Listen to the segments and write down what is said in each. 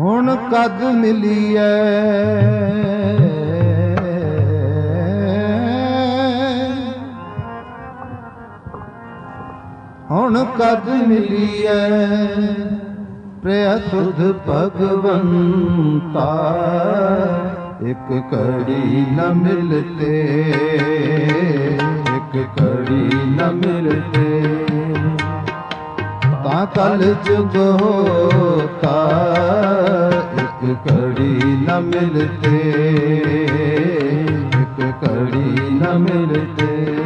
ਹੁਣ ਕਦ ਮਿਲੀ ਮਿਲੀਐ? ਹੁਣ ਕਦ ਮਿਲੀਐ? ਪ੍ਰਿਆ ਸੁਧ ਭਗਵੰਤਾ, ਇੱਕ ਘੜੀ ਨ ਮਿਲਤੇ, ਇੱਕ ਘੜੀ ਨ ਮਿਲਤੇ। ਕਲ ਜੁਗ ਹੋਤਾ ਇੱਕ ਘੜੀ ਨ ਮਿਲਤੇ। ਇੱਕ ਘੜੀ ਨ ਮਿਲਤੇ।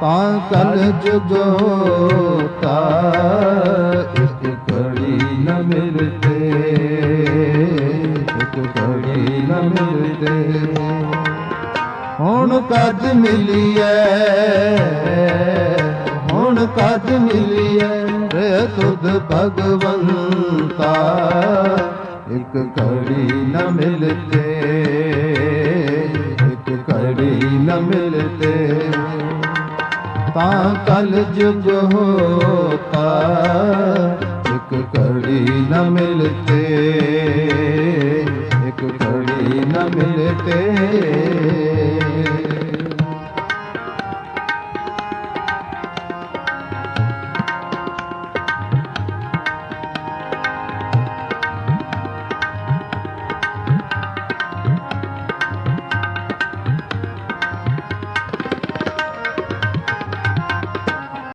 ਤਾਂ ਕਲ ਜੁਗ ਹੋਤਾ ਇੱਕ ਘੜੀ ਨ ਮਿਲਤੇ। ਇੱਕ ਘੜੀ ਨ ਮਿਲਤੇ। ਹੁਣ ਕਦ ਮਿਲੀਐ? ਮਿਲੀਐ ਰੇ ਭਗਵੰਤਾ, ਇੱਕ ਘੜੀ ਨ ਮਿਲਤੇ, ਇੱਕ ਘੜੀ ਨ ਮਿਲਤੇ। ਤਾਂ ਕਲ ਜੁਗ ਹੋਤਾ, ਇੱਕ ਘੜੀ ਨ ਮਿਲਤੇ, ਇੱਕ ਘੜੀ ਨ ਮਿਲਤੇ।